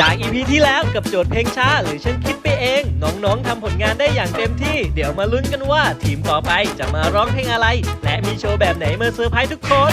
จากอีพีที่แล้วกับโจทย์เพลงช้าหรือฉันคิดไปเอง น้องๆทำผลงานได้อย่างเต็มที่ เดี๋ยวมาลุ้นกันว่า ทีมต่อไปจะมาร้องเพลงอะไร และมีโชว์แบบไหนมาเซอร์ไพรส์ทุกคน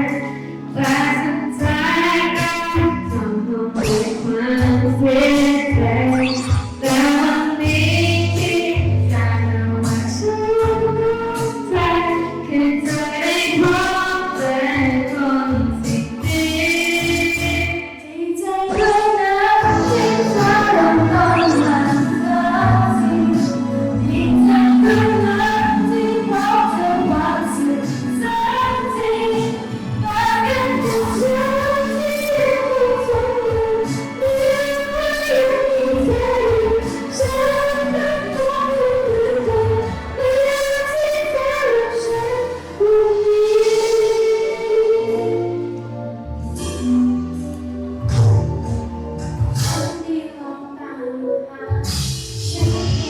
ฉันไม่ได้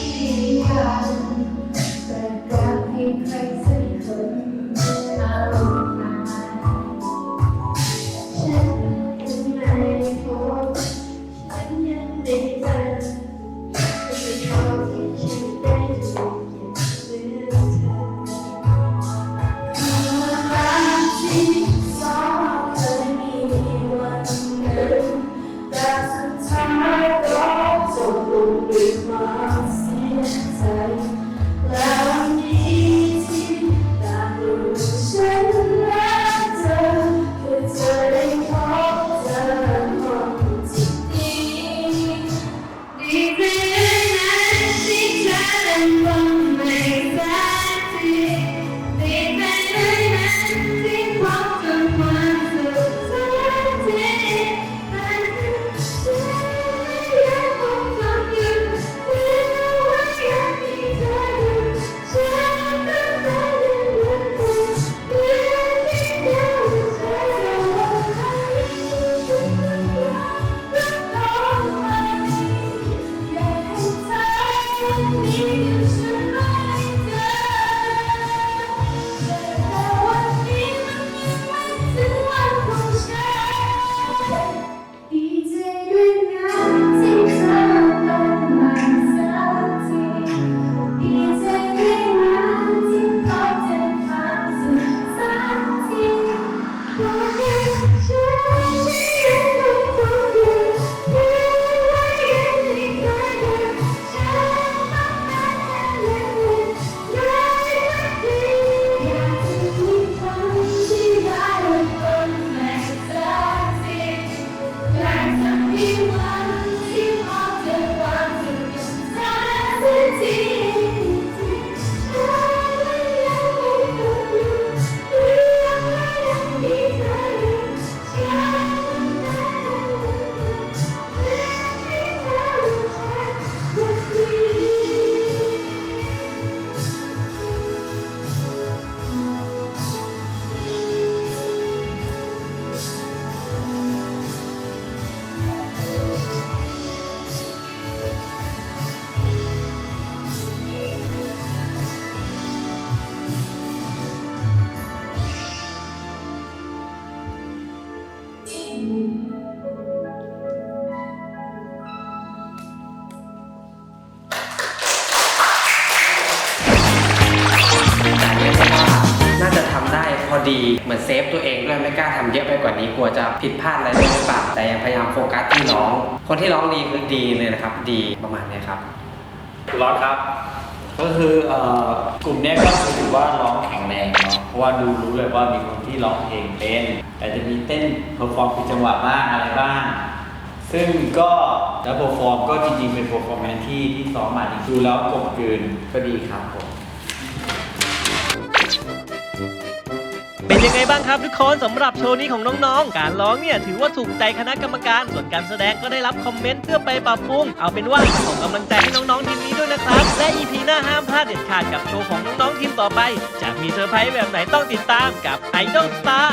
การแต่การให้ใคร you are. น่าจะทำได้พอดีเหมือนเซฟตัวเองด้วยไม่กล้าทำเยอะไปกว่านี้กลัวจะผิดพลาดอะไรหรือเปล่าแต่ยังพยายามโฟกัสที่ร้อง คนที่ร้องดีคือดีเลยนะครับ ดีประมาณนี้ครับ ร้องครับ ก็คือเอ่อกลุ่มนี้ก็ถือว่าร้องแข็งแรงเนาะ ราะว่าดูรู้เลยว่ามีคนที่ร้องเพลงเป็น แต่จะมีเต้นเพอร์ฟอร์มเป็นจังหวะบ้างอะไรบ้าง ซึ่งก็แล้วเพอร์ฟอร์มก็จริงๆ เป็นเพอร์ฟอร์แมนที่ที่ซ้อมมาดูแล้วกลมกลืนก็ดีครับผม เป็นยังไงบ้างครับทุกคนสำหรับโชว์นี้ของน้องๆ การร้องเนี่ยถือว่าถูกใจคณะกรรมการ ส่วนการแสดงก็ได้รับคอมเมนต์เพื่อไปปรับปรุง เอาเป็นว่าส่งกำลังใจให้น้องๆทีมนี้ด้วยนะครับ และ น้าห้ามพลาดเด็ดขาดกับโชว์ของน้องๆทีมต่อไป จะมีเซอร์ไพรส์แบบไหนต้องติดตามกับ Idol Star